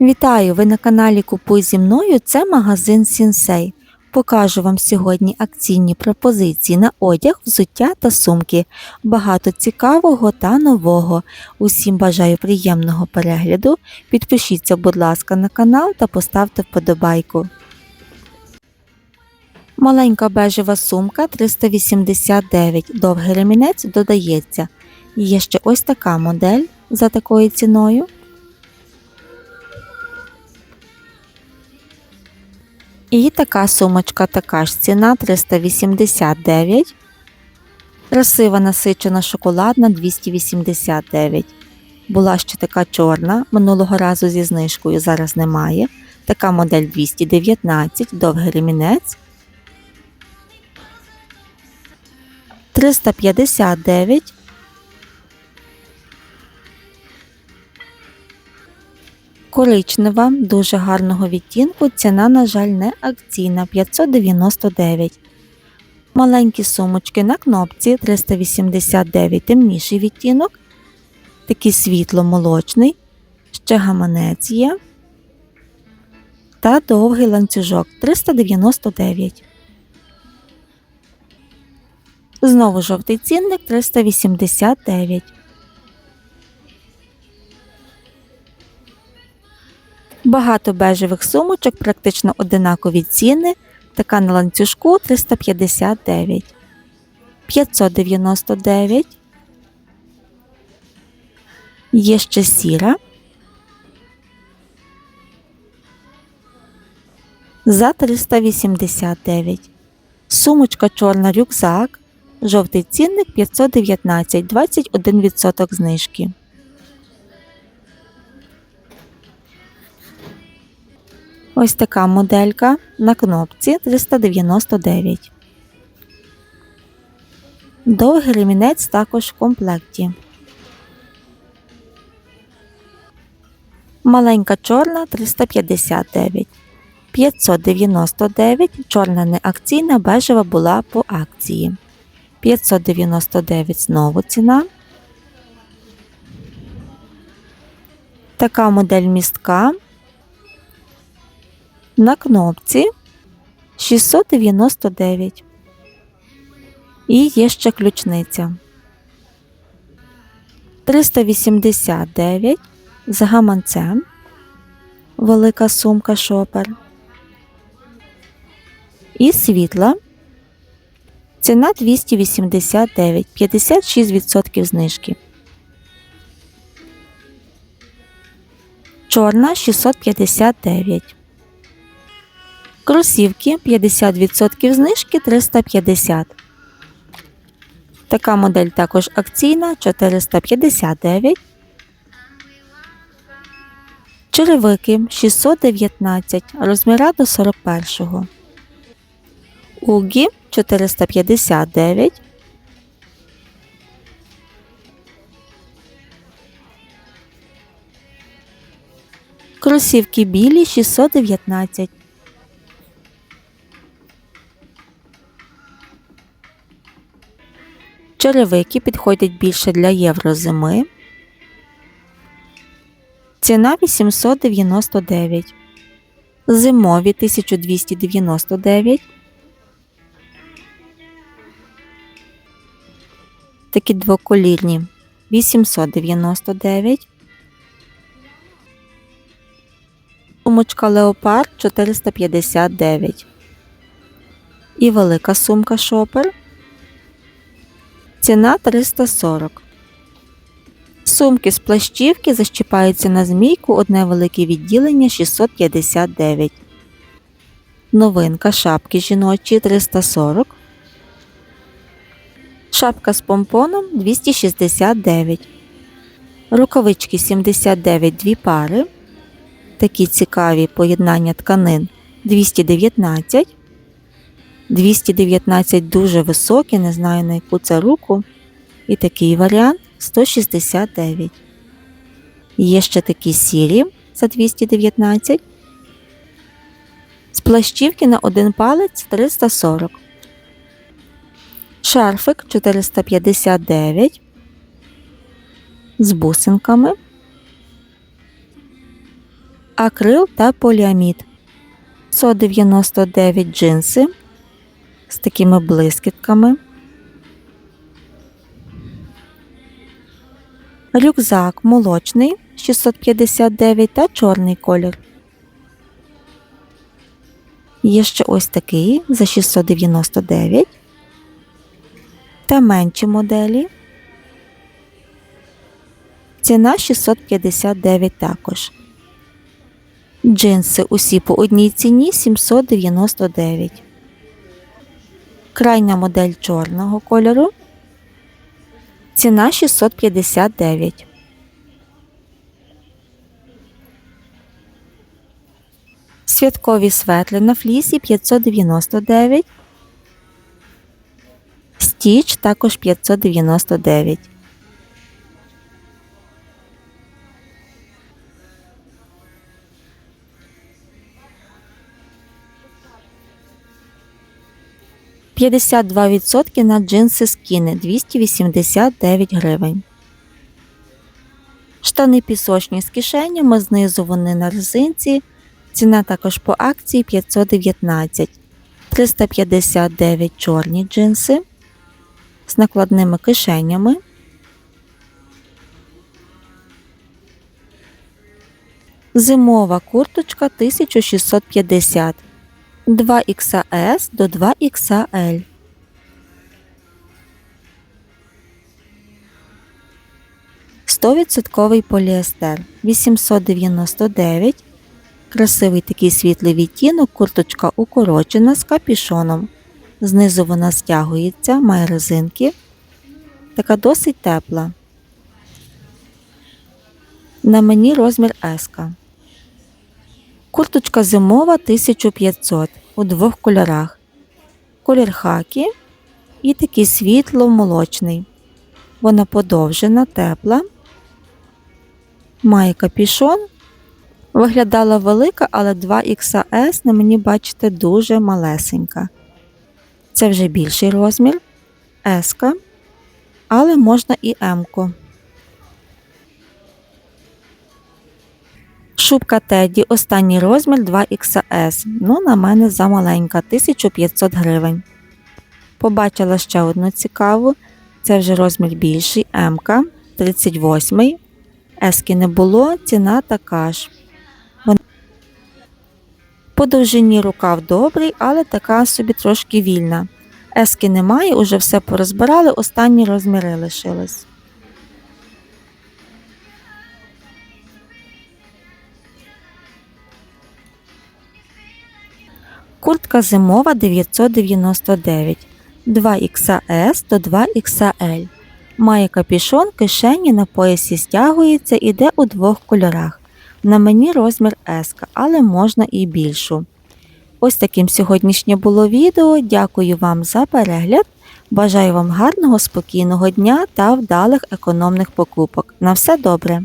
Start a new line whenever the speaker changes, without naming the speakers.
Вітаю! Ви на каналі Купуй зі мною. Це магазин Сінсей. Покажу вам сьогодні акційні пропозиції на одяг, взуття та сумки. Багато цікавого та нового. Усім бажаю приємного перегляду. Підпишіться, будь ласка, на канал та поставте вподобайку. Маленька бежева сумка 389. Довгий ремінець додається. Є ще ось така модель за такою ціною. І така сумочка така ж ціна 389. Красива насичена шоколадна 289. Була ще така чорна, минулого разу зі знижкою зараз немає. Така модель 219, довгий ремінець. 359. Коричнева, дуже гарного відтінку, ціна, на жаль, не акційна 599. Маленькі сумочки на кнопці 389 темніший відтінок, такий світло-молочний, ще гаманець є. Та довгий ланцюжок 399. Знову жовтий цінник 389. Багато бежевих сумочок, практично одинакові ціни. Така на ланцюжку 359, 599. Є ще сіра. За 389. Сумочка чорна рюкзак. Жовтий цінник 519, 21% знижки. Ось така моделька на кнопці 399. Довгий ремінець також в комплекті. Маленька чорна 359. 599. Чорна неакційна бежева була по акції. 599 знову ціна. Така модель містка на кнопці 699. І є ще ключниця. 389 з гаманцем. Велика сумка шопер. І світла. Ціна 289, 56% знижки. Чорна 659. Кросівки 50% знижки 350. Така модель також акційна 459. Черевики 619 розміра до 41. Угі 459. Кросівки білі 619. Черевики підходять більше для єврозими. Ціна 899. Зимові 1299. Такі двоколірні 899. Сумочка Леопард 459. І велика сумка шопер. Ціна 340. Сумки з плащівки защіпаються на змійку одне велике відділення 659. Новинка шапки жіночі 340. Шапка з помпоном 269. Рукавички 79 дві пари. Такі цікаві поєднання тканин 219. 219 дуже високі, не знаю на яку це руку. І такий варіант 169. Є ще такі сірі за 219. З плащівки на один палець 340. Шарфик 459. З бусинками. акрил та поліамід. 199 джинси з такими блискітками. Рюкзак молочний 659 та чорний колір. Є ще ось такий за 699 та менші моделі. Ціна 659 також. Джинси усі по одній ціні 799. Крайня модель чорного кольору. Ціна 659. Святкові светли на флісі 599. Стіч також 599. П'ятдесят два відсотки на джинси скіни 289 гривень. Штани пісочні з кишенями, знизу вони на резинці. Ціна також по акції 519, 359 чорні джинси з накладними кишенями. Зимова курточка 1650 2XS до 2XL. Стовідсотковий поліестер 899 Красивий такий світлий відтінок, курточка укорочена з капішоном. Знизу вона стягується, має резинки. Така досить тепла. На мені розмір S. Курточка зимова 1500 у двох кольорах. Колір хакі і такий світло-молочний. Вона подовжена, тепла, має капішон. Виглядала велика, але 2XS на мені, бачите, дуже малесенька. Це вже більший розмір, S, але можна і М. Шубка Теді останній розмір 2XS. Ну, на мене замаленька, 1500 гривень. Побачила ще одну цікаву. Це вже розмір більший, М, 38. Ески не було, ціна така ж. По довжині рукав добрий, але така собі трошки вільна. Ески немає, уже все порозбирали, останні розміри лишились. Куртка зимова 999 2XS до 2XL. Має капішон, кишені на поясі стягується, іде у двох кольорах. На мені розмір S, але можна і більшу. Ось таким сьогоднішнє було відео. Дякую вам за перегляд. Бажаю вам гарного, спокійного дня та вдалих економних покупок. На все добре!